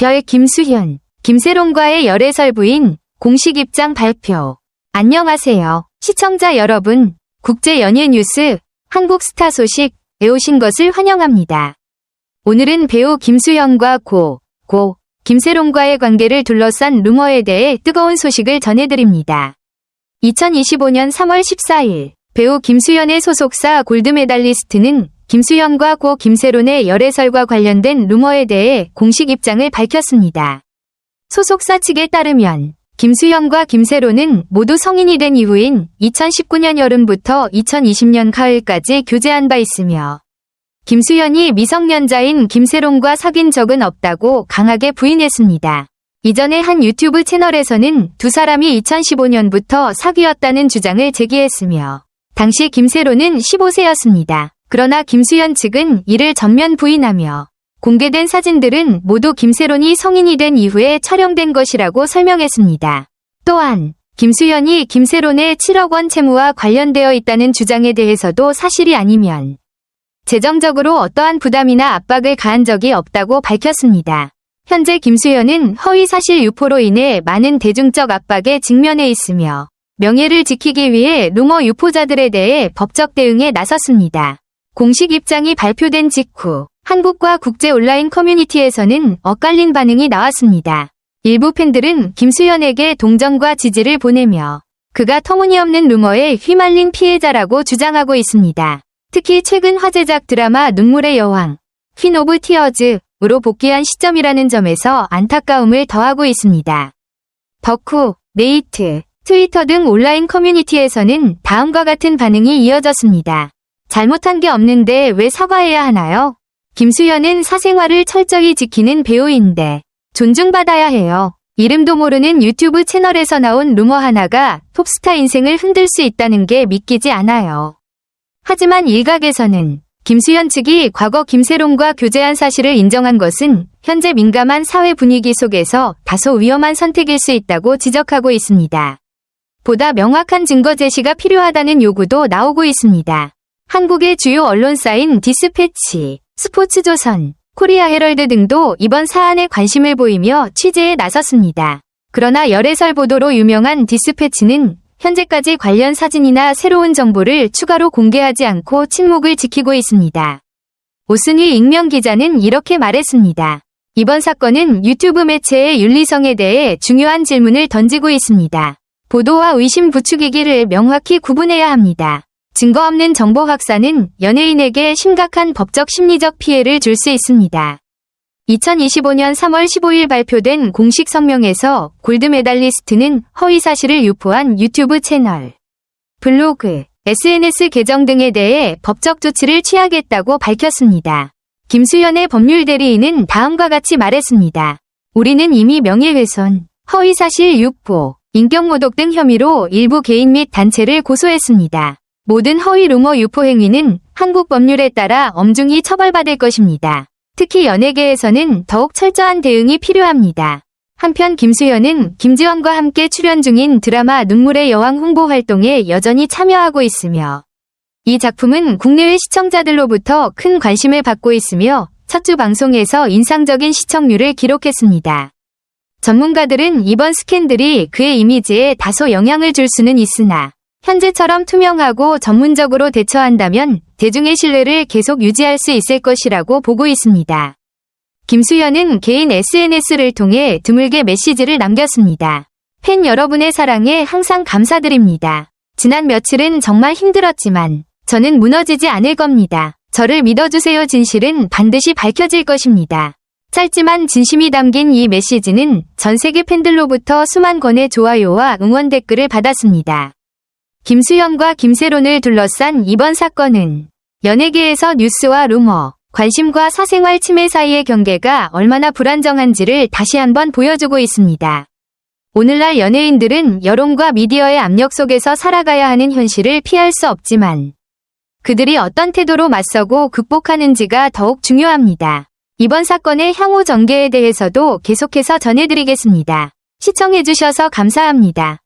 별 김수현, 김세롱과의 열애설 부인 공식 입장 발표. 안녕하세요. 시청자 여러분, 국제 연예 뉴스, 한국 스타 소식 배우신 것을 환영합니다. 오늘은 배우 김수현과 고, 고, 김세롱과의 관계를 둘러싼 루머에 대해 뜨거운 소식을 전해드립니다. 2025년 3월 14일, 배우 김수현의 소속사 골드메달리스트는 김수현과 고 김세론의 열애설과 관련된 루머에 대해 공식 입장을 밝혔습니다. 소속사 측에 따르면 김수현과 김세론은 모두 성인이 된 이후인 2019년 여름부터 2020년 가을까지 교제한 바 있으며 김수현이 미성년자인 김세론과 사귄 적은 없다고 강하게 부인했습니다. 이전에 한 유튜브 채널에서는 두 사람이 2015년부터 사귀었다는 주장을 제기했으며 당시 김세론은 15세였습니다. 그러나 김수현 측은 이를 전면 부인하며 공개된 사진들은 모두 김세론이 성인이 된 이후에 촬영된 것이라고 설명했습니다. 또한 김수현이 김세론의 7억 원 채무와 관련되어 있다는 주장에 대해서도 사실이 아니면 재정적으로 어떠한 부담이나 압박을 가한 적이 없다고 밝혔습니다. 현재 김수현은 허위 사실 유포로 인해 많은 대중적 압박에 직면해 있으며 명예를 지키기 위해 루머 유포자들에 대해 법적 대응에 나섰습니다. 공식 입장이 발표된 직후 한국과 국제 온라인 커뮤니티에서는 엇갈린 반응이 나왔습니다. 일부 팬들은 김수현에게 동정과 지지를 보내며 그가 터무니없는 루머에 휘말린 피해자라고 주장하고 있습니다. 특히 최근 화제작 드라마 눈물의 여왕, 퀸 오브 티어즈으로 복귀한 시점이라는 점에서 안타까움을 더하고 있습니다. 덕후, 네이트, 트위터 등 온라인 커뮤니티에서는 다음과 같은 반응이 이어졌습니다. 잘못한 게 없는데 왜 사과해야 하나요? 김수현은 사생활을 철저히 지키는 배우인데 존중받아야 해요. 이름도 모르는 유튜브 채널에서 나온 루머 하나가 톱스타 인생을 흔들 수 있다는 게 믿기지 않아요. 하지만 일각에서는 김수현 측이 과거 김세롱과 교제한 사실을 인정한 것은 현재 민감한 사회 분위기 속에서 다소 위험한 선택일 수 있다고 지적하고 있습니다. 보다 명확한 증거 제시가 필요하다는 요구도 나오고 있습니다. 한국의 주요 언론사인 디스패치, 스포츠조선, 코리아 헤럴드 등도 이번 사안에 관심을 보이며 취재에 나섰습니다. 그러나 열애설 보도로 유명한 디스패치는 현재까지 관련 사진이나 새로운 정보를 추가로 공개하지 않고 침묵을 지키고 있습니다. 오승희 익명 기자는 이렇게 말했습니다. 이번 사건은 유튜브 매체의 윤리성에 대해 중요한 질문을 던지고 있습니다. 보도와 의심 부추기기를 명확히 구분해야 합니다. 증거 없는 정보 확산은 연예인에게 심각한 법적 심리적 피해를 줄 수 있습니다. 2025년 3월 15일 발표된 공식 성명에서 골드 메달리스트는 허위 사실을 유포한 유튜브 채널, 블로그, SNS 계정 등에 대해 법적 조치를 취하겠다고 밝혔습니다. 김수현의 법률 대리인은 다음과 같이 말했습니다. 우리는 이미 명예훼손, 허위 사실 유포, 인격모독 등 혐의로 일부 개인 및 단체를 고소했습니다. 모든 허위 루머 유포 행위는 한국 법률에 따라 엄중히 처벌받을 것입니다. 특히 연예계에서는 더욱 철저한 대응이 필요합니다. 한편 김수현은 김지원과 함께 출연 중인 드라마 눈물의 여왕 홍보 활동에 여전히 참여하고 있으며 이 작품은 국내외 시청자들로부터 큰 관심을 받고 있으며 첫 주 방송에서 인상적인 시청률을 기록했습니다. 전문가들은 이번 스캔들이 그의 이미지에 다소 영향을 줄 수는 있으나 현재처럼 투명하고 전문적으로 대처한다면 대중의 신뢰를 계속 유지할 수 있을 것이라고 보고 있습니다. 김수현은 개인 SNS를 통해 드물게 메시지를 남겼습니다. 팬 여러분의 사랑에 항상 감사드립니다. 지난 며칠은 정말 힘들었지만 저는 무너지지 않을 겁니다. 저를 믿어주세요 진실은 반드시 밝혀질 것입니다. 짧지만 진심이 담긴 이 메시지는 전 세계 팬들로부터 수만 건의 좋아요와 응원 댓글을 받았습니다. 김수현과 김세론을 둘러싼 이번 사건은 연예계에서 뉴스와 루머, 관심과 사생활 침해 사이의 경계가 얼마나 불안정한지를 다시 한번 보여주고 있습니다. 오늘날 연예인들은 여론과 미디어의 압력 속에서 살아가야 하는 현실을 피할 수 없지만 그들이 어떤 태도로 맞서고 극복하는지가 더욱 중요합니다. 이번 사건의 향후 전개에 대해서도 계속해서 전해드리겠습니다. 시청해주셔서 감사합니다.